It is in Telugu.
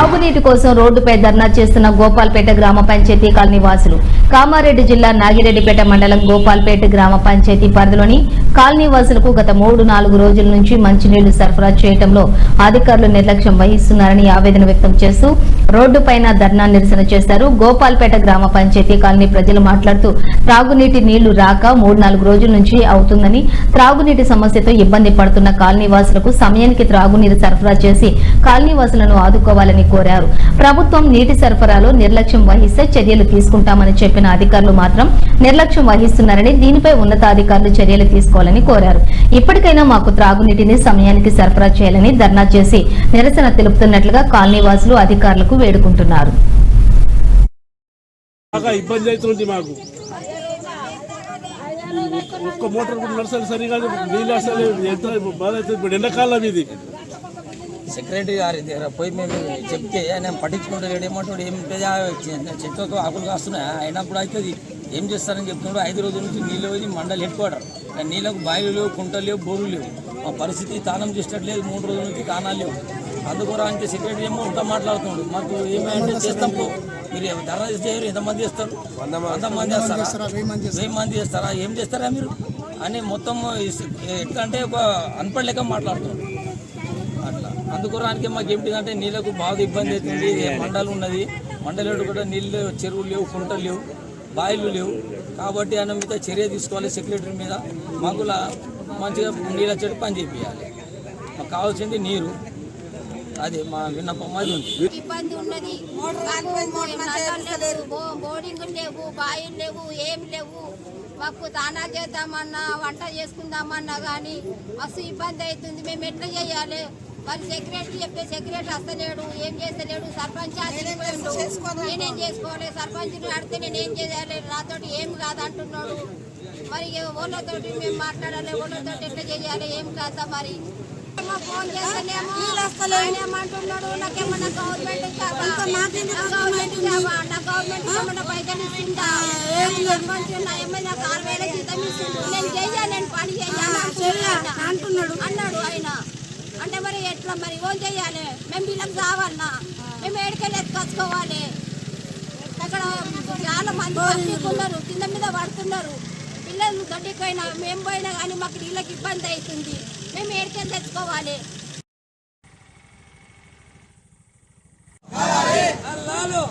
తాగునీటి కోసం రోడ్డుపై ధర్నా చేస్తున్న గోపాల్పేట గ్రామ పంచాయతీ కాలనీ వాసులు. కామారెడ్డి జిల్లా నాగిరెడ్డిపేట మండలం గోపాల్పేట గ్రామ పంచాయతీ పరిధిలోని కాలనీ వాసులకు గత మూడు నాలుగు రోజుల నుంచి మంచినీళ్ళు సరఫరా చేయడంలో అధికారులు నిర్లక్ష్యం వహిస్తున్నారని ఆవేదన వ్యక్తం చేస్తూ రోడ్డుపైన ధర్నా నిరసన చేశారు. గోపాల్పేట గ్రామ పంచాయతీ కాలనీ ప్రజలు మాట్లాడుతూ త్రాగునీటి నీళ్ళు రాక మూడు నాలుగు రోజుల నుంచి అవుతుందని త్రాగునీటి సమస్యతో ఇబ్బంది పడుతున్న కాలనీవాసులకు సమయానికి త్రాగునీరు సరఫరా చేసి కాలనీవాసులను ఆదుకోవాలని కోరారు. ప్రభుత్వం నీటి సరఫరాలో నిర్లక్ష్యం వహిస్తే చర్యలు తీసుకుంటామని చెప్పిన అధికారులు మాత్రం నిర్లక్ష్యం వహిస్తున్నారని దీనిపై ఉన్నతాధికారులు చర్యలు తీసుకోవాలని కోరారు. ఇప్పటికైనా మాకు త్రాగునీటిని సమయానికి సరఫరా చేయాలని ధర్నా చేసి నిరసన తెలుపుతున్నట్లుగా కాలనీవాసులు అధికారులకు అధికారులకు వేడుకుంటున్నారు. బాగా ఇబ్బంది అవుతుంది మాకు. ఒక్క మోటార్ కూడా నడసాలి సరిగా నీళ్ళు అసలు ఎంత బాధ అవుతుంది. ఇప్పుడు ఎండాకాలం ఇది. సెక్రటరీ గారి దగ్గర పోయి మేము చెప్తే ఆయన పట్టించుకుంటాడు ఏమంటాడు ఏం చెట్లకు ఆకులు కాస్తున్నాయి? అయినప్పుడు అవుతుంది. ఏం చేస్తారని చెప్తున్నాడు. ఐదు రోజుల నుంచి నీళ్ళు పోయి మండలి కానీ నీళ్ళకు బావిలు లేవు కుంటలు లేవు బోర్లు లేవు. మా పరిస్థితి తానం చేసేటట్లేదు మూడు రోజుల నుంచి తానాలు లేవు. అందుకోరానికి సెక్రటరీ ఏమో ఉంటా మాట్లాడుతున్నాడు. మాకు ఏమైంటే చేస్తాం పో. మీరు ధర చేయరు ఎంతమంది చేస్తారు? వంద మంది. చేస్తారా? వెయ్యి మంది చేస్తారా? ఏం చేస్తారా మీరు? అని మొత్తం ఎట్లా అంటే ఒక అన్పడ్ లెక్క మాట్లాడుతున్నాడు. అట్లా. అందుకోరానికి మాకు ఏంటిదంటే నీళ్ళకు బాగా ఇబ్బంది అవుతుంది. మండలు ఉన్నది. మండలేడు కూడా నీళ్ళు చెరువులు లేవు కుంటలు లేవు బాయిలు లేవు. కాబట్టి ఆయన మీద చర్య తీసుకోవాలి సెక్రటరీ మీద. మాకు లా- మంచిగా నీళ్ళ చెట్టు పని చేయాలి మాకు కావాల్సింది నీరు. అదే మా విన్నపం అది ఉంది. ఇబ్బంది ఉన్నది. బోర్డింగ్ లేవు. బాయిలు లేవు ఏం లేవు మాకు దానా చేద్దామన్నా వంట చేసుకుందామన్నా కానీ మస్తు ఇబ్బంది అవుతుంది. మేము ఎట్లా చేయాలి? మరి సెక్రటరీ చెప్తే సెక్రటరీ వస్తలేడు ఏం చేస్తలేడు సర్పంచ్. నేనేం చేసుకోవాలి సర్పంచ్ అడిగితే నేను ఏం చేయాలి? నాతోటి ఏం కాదు అంటున్నాడు. మరి వాళ్ళతోటి మేము మాట్లాడాలి వాళ్ళతోటి ఎట్లా చేయాలి ఏం కాదా మరి. ఫోన్ చేస్తేనేమో ఆయన ఏమంటున్నాడు? నాకేమన్నా గవర్నమెంట్ గవర్నమెంట్? నా గవర్నమెంట్ ఏమన్నా పైసలు ఇస్తుందా? సర్పంచ్ నా ఏమైనా నాకు ఆరు వేల జీతం. నేను చెయ్యాలి, నేను పని చెయ్యాలి అంటున్నాడు. అన్నాడు ఆయన. అంటే మరి ఎట్లా మరి? ఓన్ చేయాలి మేము బిల్లం కావాలన్నా మేము ఏడికెళ్ళి ఎత్తుకొచ్చుకోవాలి. అక్కడ చాలా మంది ఉన్నారు. కింద మీద పడుతున్నారు. పిల్లలు గడ్డిపోయినా మేము పోయినా కానీ మాకు నీళ్ళకి ఇబ్బంది అవుతుంది. మేము ఏడికెళ్ళి తెచ్చుకోవాలి. అల్లాలు.